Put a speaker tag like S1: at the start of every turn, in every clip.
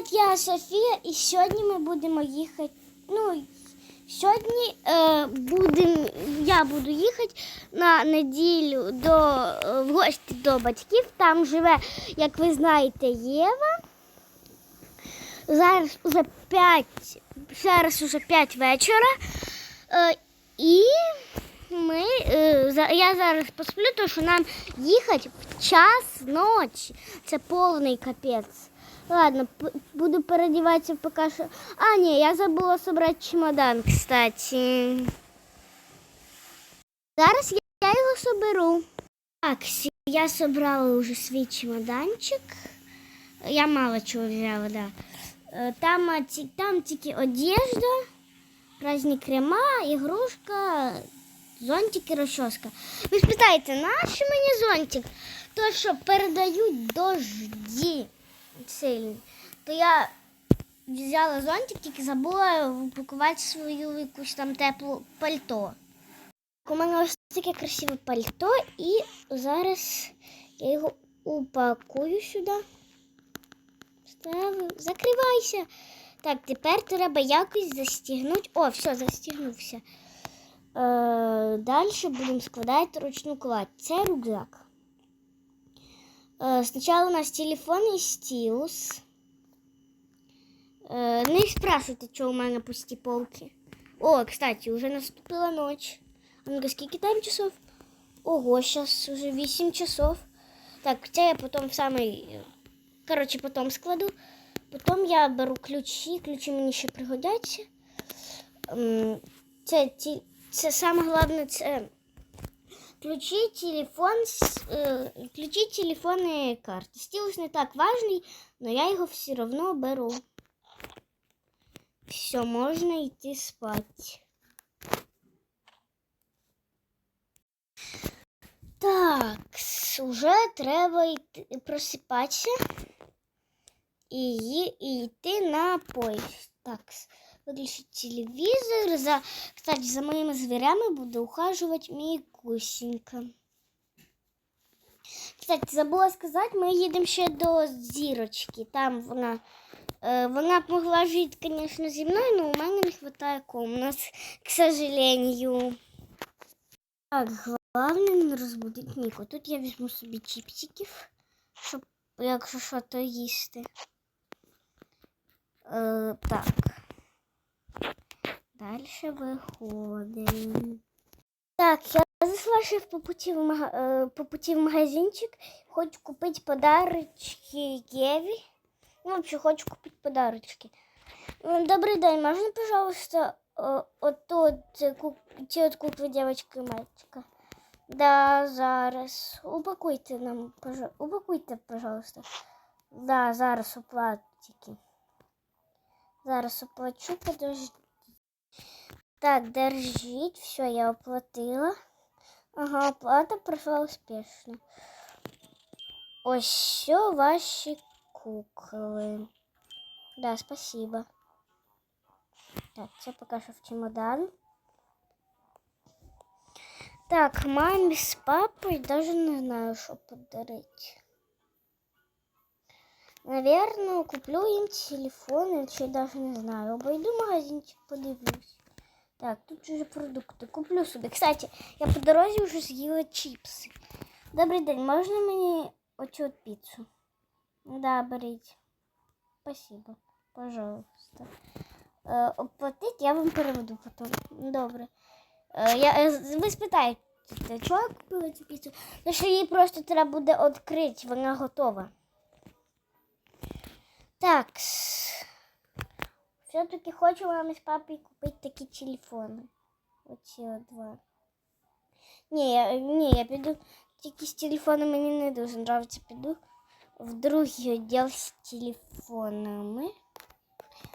S1: Привіт, я Софія, і сьогодні ми будемо їхати. Ну, сьогодні е, будем, я буду їхати на неділю до, е, в гості до батьків. Там живе, як ви знаєте, Єва. Зараз уже 5, зараз уже 5 вечора. Е, і ми, е, за- я зараз посплю, тому що нам їхати в час ночі. Це повний капець. Ладно, буду переодіватися поки що. А, ні, я забула собрати чемодан, кстати. Зараз я, його соберу. Так, я собрала вже свій чемоданчик. Я мало чого взяла, да. Е, Там, там тільки одежда, різні крема, ігрушка, зонтик і розчоска. Ви спитаєте, нащо мені зонтик? То, що передають дожді сильні. То я взяла зонтик, тільки забула упакувати свою якусь там теплу пальто. У мене ось таке красиве пальто, і зараз я його упакую сюди. Ставлю. Закривайся. Так, тепер треба якось застігнути. О, все, застігнувся. Е, далі будемо складати ручну кладь. Це рюкзак. Е, спочатку у нас телефон і стілус. Е, не спрашивайте, що у мене пусті полки. О, кстати, вже наступила ніч. А ну-ка, скільки там часов? Ого, зараз уже 8 часов. Так, це я потім в самий. Коротше, потім складу. Потім я беру ключі, ключі мені ще пригодяться. Це, це саме головне це ключі, телефон, е, ключі, телефон і карти. Стілус не так важний, але я його все одно беру. Все, можна йти спати. Так, уже треба йти, просипатися і, і йти на поїзд. Так, виключити телевізор. За, кстати, за моїми звірями буде ухажувати мій кусінька. Кстати, забула сказати, ми їдемо ще до зірочки. Там вона. Е, вона б могла жити, звісно, зі мною, але у мене не вистачає комнат, к сожалению. Так, головне не розбудити Ніку. Тут я візьму собі чіпсиків, щоб, якщо що, то їсти. Е, так. Далі виходимо. Так, я зайшла ще по путі в, мага... е, по путі в магазинчик. Хочу купити подарочки Єві. Ну, вообще, хочу купить подарочки. М, Добрый день, можно, пожалуйста, э, от тот, э, ку- ті от кукли девочка і мальчика? Да, зараз. Упакуйте нам, пожалуйста. Упакуйте, пожалуйста. Да, зараз оплатики. Зараз оплачу, подождіть. Так, держіть, все, я оплатила. Ага, оплата пройшла успішно. Ось що ваші куклы. Да, спасибо. Так, це поки що в чемодан. Так, мамі з папою даже не знаю, що подарити. Наверное, куплю їм телефон, чи даже не знаю. Обойду магазинчик, подивлюсь. Так, тут вже продукти. Куплю собі. Кстати, я по дорозі вже з'їла чіпси. Добрий день, можна мені оцю от піцу? Да, беріть. Спасибо. Пожалуйста. Е, оплатить я вам переведу потім. Добре. Е, я, е, ви спитаєте, чого я купила цю піцу? Тому що її просто треба буде відкрити, вона готова. Так. Все-таки хочу вам з папою купити такі телефони. Оці от два. Ні, я, ні, я піду. Тільки з телефоном мені не дуже подобається. Піду в другий відділ з телефонами.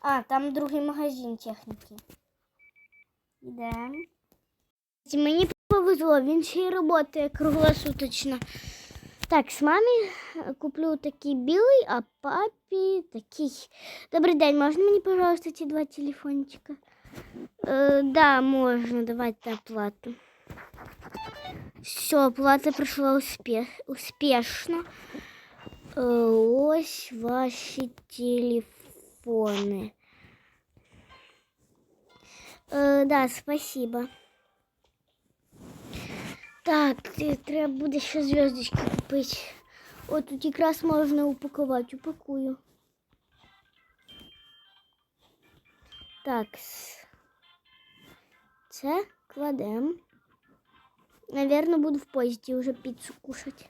S1: А, там другий магазин техніки. Ідемо. Мені повезло, він ще й працює круглосуточно. Так, з мамі е, куплю такий білий, а папі такий. Добрий день, можна мені, пожалуйста, ці два телефончика? Е, да, можна, давайте оплату. Все, оплата пройшла успеш... успішно. Е, Ось ваші телефони. телефоны. Е, да, спасибо. Так, треба буде ще зв'язочки купити. От тут якраз можна упакувати. Упакую. Так. Це кладем. Наверно, буду в поїзді вже піцу кушати.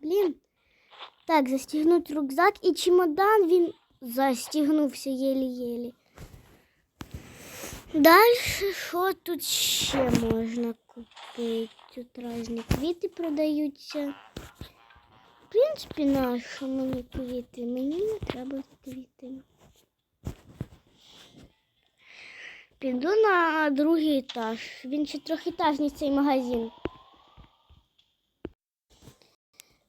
S1: Блін. Так, застігнуть рюкзак і чемодан він застігнувся єлі-єлі. Далі, що тут ще можна купити? Тут різні квіти продаються. В принципі, нащо мені квіти? Мені не треба квіти. Піду на другий етаж. Він ще трьохетажний цей магазин.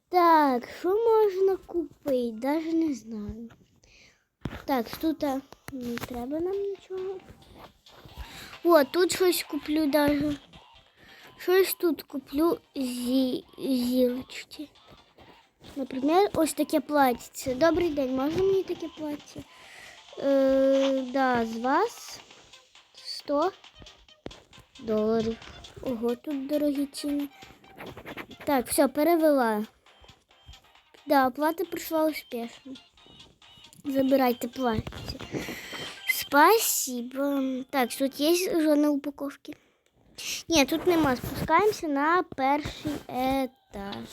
S1: Так, що можна купити? Даже не знаю. Так, тут не треба нам нічого. О, тут щось куплю даже. Щось тут куплю зі зірочки. Наприклад, ось таке плаття. Добрий день, можна мені таке плаття? Е, да, з вас 100 доларів. Ого, тут дорогі ціни. Так, все, перевела. Да, оплата пришла успешно. Забирайте платье. Спасибо. Так, тут уже на упаковке? Нет, тут нема. Спускаемся на перший этаж.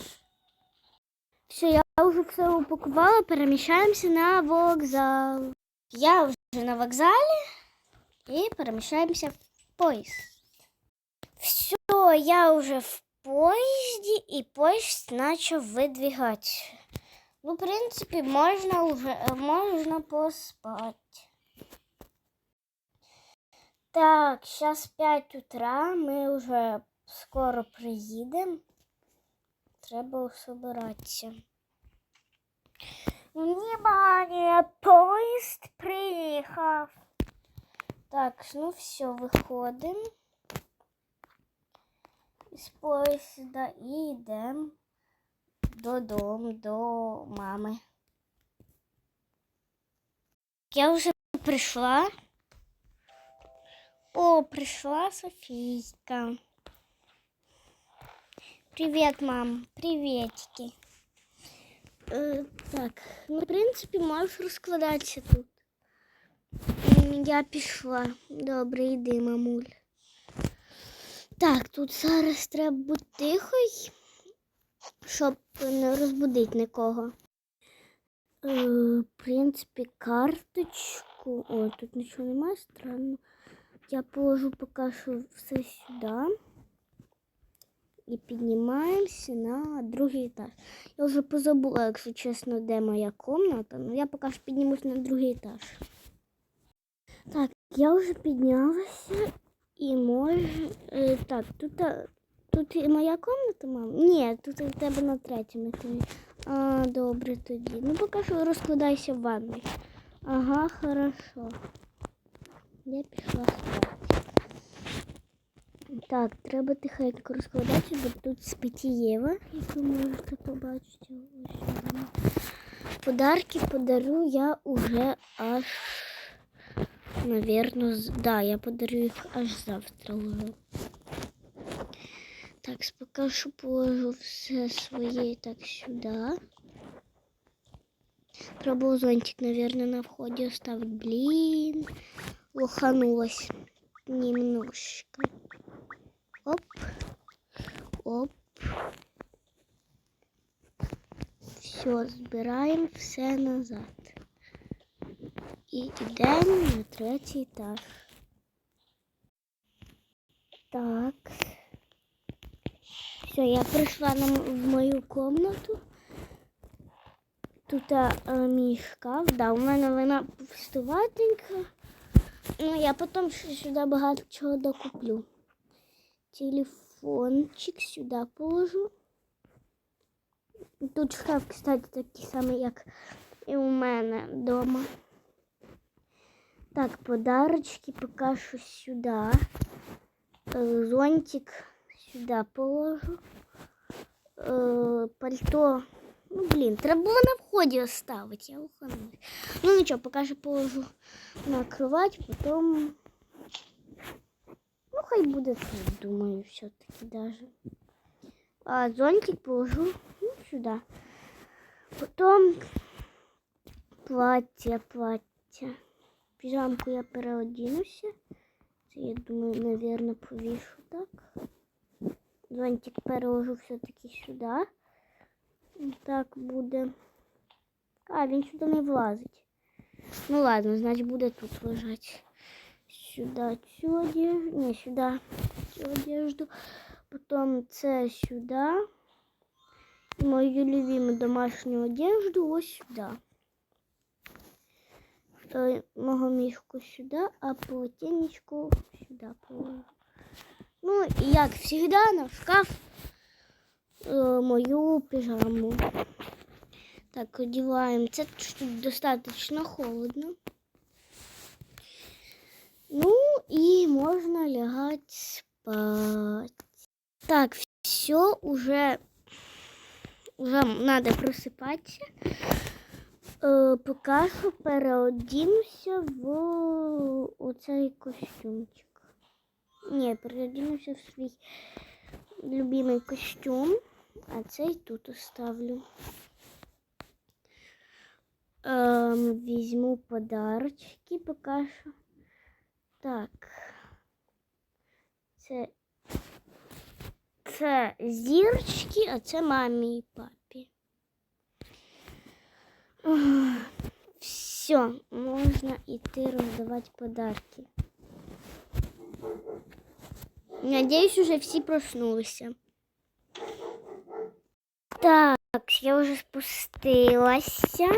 S1: Все, я уже все упаковала. Перемещаемся на вокзал. Я уже на вокзале. И перемещаемся в поезд. Все, я уже в поїзді, і поїзд почав видвигати. Ну, в принципі, можна вже можна поспати. Так, зараз 5 утра, ми вже скоро приїдемо. Треба собиратися. Внимание, поїзд приїхав. Так, ну все, виходимо з поїзда і йдемо додому до мами. Я вже прийшла. О, прийшла Софійка. Привіт, мам. Привітики. Е, так, ну, в принципі, можеш розкладатися тут. Я пішла. Добре, йди, мамуль. Так, тут зараз треба бути тихо, щоб не розбудити нікого. Е, в принципі, карточку. О, тут нічого немає странно. Я положу поки що все сюди. І піднімаємося на другий етаж. Я вже позабула, якщо чесно, де моя комната. Ну я поки що піднімусь на другий етаж. Так, я вже піднялася і може. Е, так, тут, а, тут і моя комната, мам? Ні, тут у тебе на третьому етажі. А, добре тоді. Ну поки що розкладайся в ванной. Ага, хорошо. Я пішла спати. Так, треба тихенько розкладатися, бо тут спить Єва, як ви можете побачити. Ось вона. Подарки подарю я уже аж, наверно, з- да, я подарю їх аж завтра уже. Так, поки що положу все своє так сюди. Треба зонтик, наверное, на входе оставить. Блин, Лоханулась немножко. Оп, оп. Все, збираємо все назад. І йдемо на третій етаж. Так. Все, я прийшла на, в мою комнату. Тут а, мій шкаф. Да, у мене вона пустуватенька. Ну, я потім ще сюди багато чого докуплю. Телефончик сюди положу. Тут шкаф, кстати, такий самий, як і у мене вдома. Так, подарочки поки що сюди. Е, Зонтик сюди положу. Е, Пальто Ну, блін, треба було на вході оставити, я уханусь. Ну нічого, поки що положу на кровать, потім. Ну, хай буде тут, думаю, все-таки даже. А зонтик положу ну, сюди. Потім плаття, плаття. Піжамку я переодінуся. Це, я думаю, наверное, повішу так. Зонтик переложу все-таки сюди. Так буде. А, він сюди не влазить. Ну ладно, значить буде тут лежати. Сюди цю одежду. Не, сюди цю одежду. Потім це сюди. І мою любиму домашню одежду ось сюди. Е, Мого мішку сюди, а полотенечку сюди положу. Ну, і як завжди, на шкаф е, Мою піжаму. Так, одіваємо. Це тут достатньо холодно. Ну і можна лягати спати. Так, все, уже, уже надо просипатися. Е, поки що переодінуся в оцей костюмчик. Ні, переодінуся в свій любимий костюм, а цей тут оставлю. Ем, візьму подарочки поки що. Так. Це, це зірочки, а це мамі і папі. Все, можна йти роздавати подарки. Надіюсь, уже всі проснулися. Так, я вже спустилася.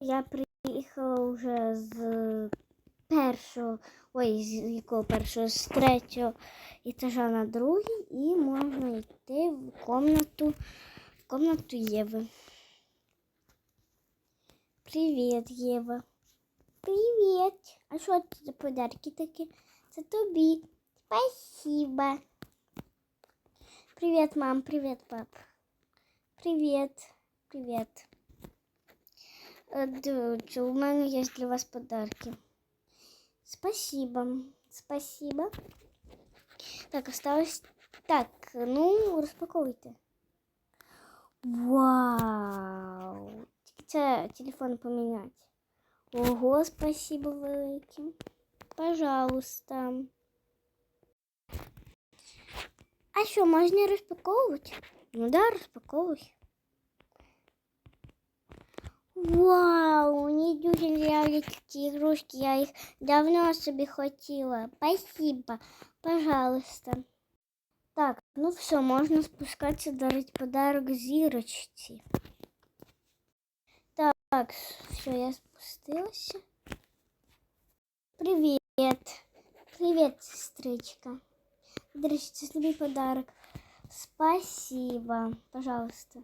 S1: Я приїхала вже з першого, ой, з якого першого, з третього етажа на другий, і можна йти в комнату, в комнату Єви. Привіт, Єва. Привіт. А що це за подарки такі? Це тобі. Спасибо. Привет, мам. Привет, пап. Привет. Привет. Э, Доча, у меня есть для вас подарки. Спасибо. Спасибо. Так, осталось... Так, ну, распаковывайте. Вау! Це телефон поменять. Ого, спасибо велике. Пожалуйста. А що, можна розпаковувати? Ну да, розпаковуй. Вау, мені дуже нравятся ці ігрушки, я їх давно собі хотіла. Спасибо, пожалуйста. Так, ну все, можна спускатися, дарить подарок зірочці. Так, все, я спустилася. Привет. Привет, сестричка. Дарите тебе подарок. Спасибо. Пожалуйста.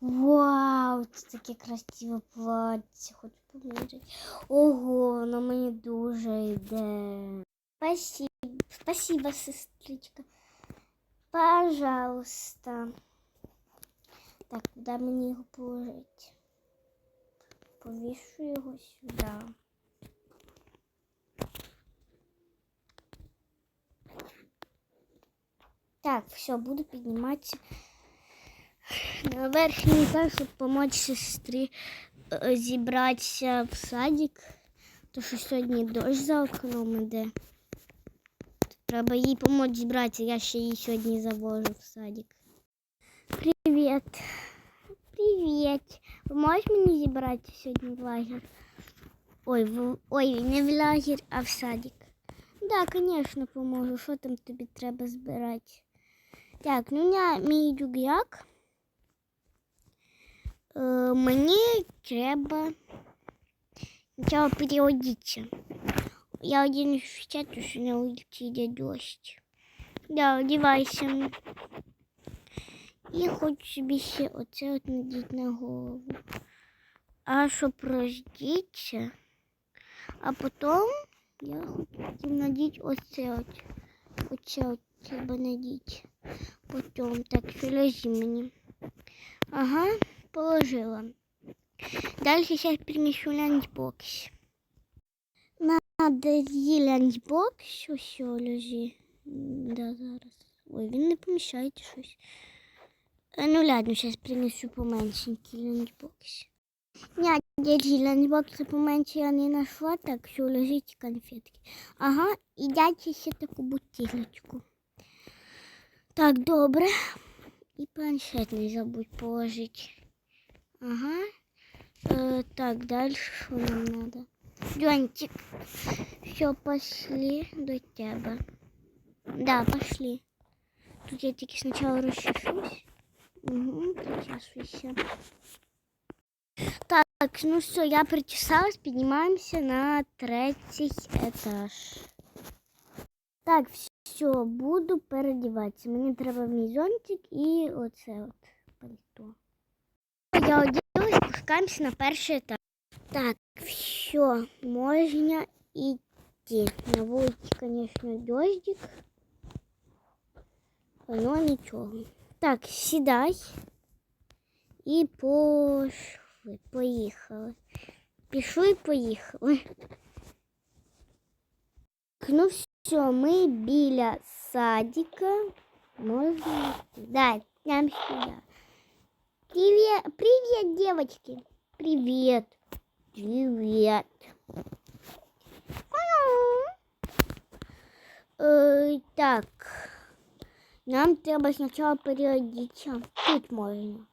S1: Вау, це таке красиве плаття. Хочу поміряти. Ого, воно мені дуже йде. Спасибо. Спасибо, сестричка. Пожалуйста. Так, куди мені його положити? Повішу його сюди. Так, все, буду підніматися на верхній етаж, щоб допомогти сестрі е, зібратися в садик. То що сьогодні дощ за окном іде. Треба їй допомогти зібратися, я ще її сьогодні завожу в садик. Привіт. Привіт. Поможеш мені зібратися сьогодні в лагерь? Ой, в... Ой, не в лагерь, а в садик. Да, конечно, поможу. Що там тобі треба збирати? Так, мене мій рюкзак. Е, мені треба спочатку переодіться. Я чат, тому що на вулиці йде дощ. Да, одівайся. І хочу собі ще оце от надіти на голову. А щоб роздіться, а потім я хочу надіти оце от. Оце от треба надіти. Потім так, що лежи мені. Ага, положила. Дальше сейчас перенесу ланчбокс. Надо її ланчбокс, ось лежи. Да, зараз. Ой, він не поміщається щось. Е, Ну ладно, зараз принесу поменшенький ланчбокс. Ні, дяді ланчбокси поменше я не знайшла, так що лежить конфетки. Ага, і дайте ще таку бутилочку. Так, добре. І планшет не забудь положити. Ага. Э, так, дальше что нам надо? Дёнтик. Все, пошли до тебя. Да, пошли. Тут я таки сначала расчешусь. Угу, причешусь. Так, ну все, я причесалась, поднимаемся на третий этаж. Так, все, буду переодеваться. Мені треба мій зонтик і оце от пальто. Я оделась, спускаемся на перший этаж. Так, все, можно идти. На вулиці, конечно, дождик. Но нічого. Так, сідай. І пошли, поїхали. Пішли і поїхали. Ну все, ми біля садика. Можна. Да, прям сюда. Привет, привет, девочки. Привет. Привет. Э, так. Нам треба сначала переодеться. Тут можно.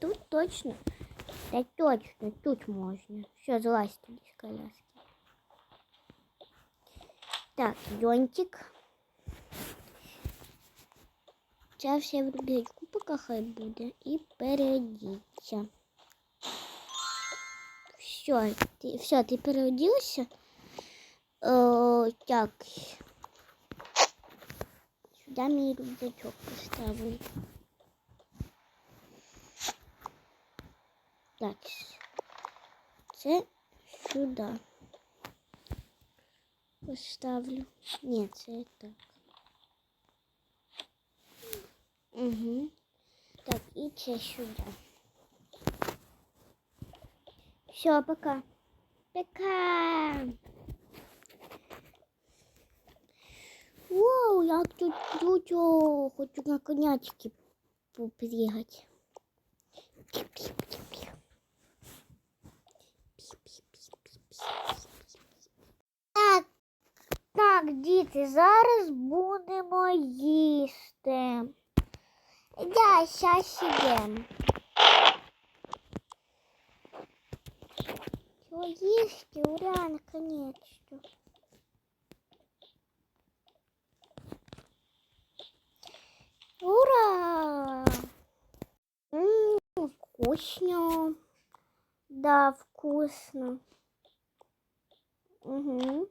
S1: Тут точно? Да точно, тут можно. Все, залазь туда с коляски. Так, зонтик. Зараз все в рюкзачку поки хай буде і переодіться. Все, ти, все, ти переоділася? О, так. Сюди мій рюкзачок поставлю. Так. Це сюди. Поставлю. Ні, це так. Угу. Так, и че сюда. Все, пока. Пока. Вау, я тут круто. Хочу на конячке попрыгать. Так, так, діти, зараз будемо їсти. Да, сейчас идем. Все, ешьте, ура, наконец-то. Ура! М, вкусно. Да, вкусно. Угу.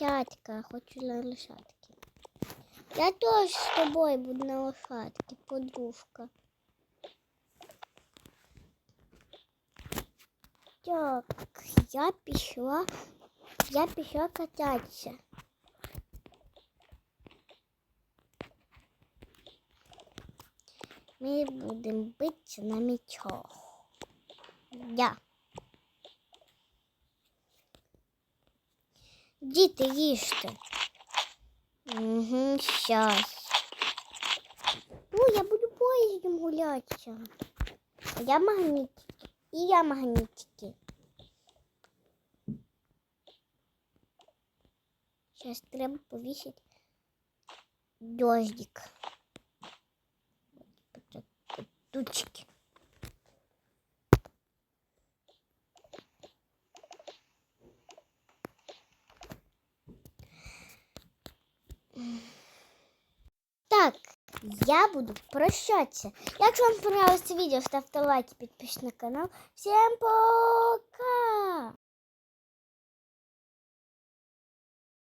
S1: Лошадка, хочу на лошадки. Я теж з тобою буду на лошадки, подружка. Так, я пішла, я пішла кататися. Ми будемо битися на мечах. Я. Діти, їжте. Угу, щас. Ну, я буду поїздом гулятися. Я магнітики. І я магнітики. Зараз треба повісити дождик. Тучки. Так, я буду прощаться. Якщо вам понравилось це відео, ставте лайки, підпишіться на канал. Всім пока!